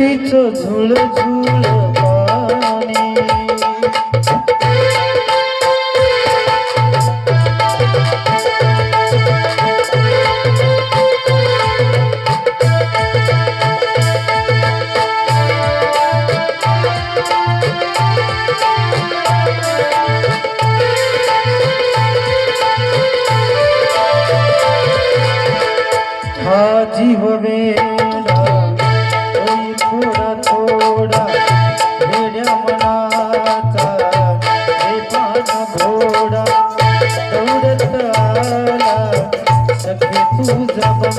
দিচ্ছ ঝুল ঝুল পানি জীবনের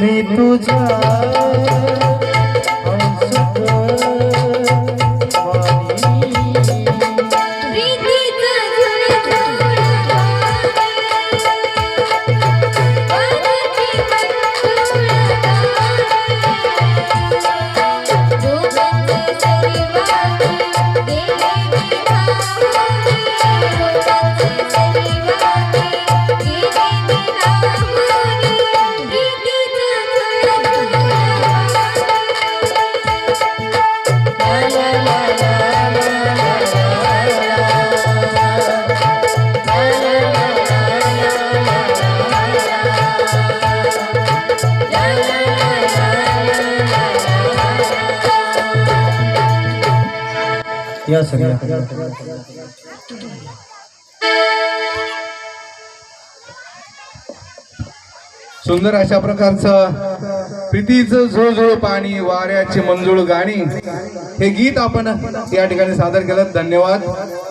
मी तुझा या सगळ्या सुंदर अशा प्रकारचं प्रीतीचं झुळझुळ पाणी वाऱ्याची मंजूळ गाणी हे गीत आपण या ठिकाणी सादर केलं धन्यवाद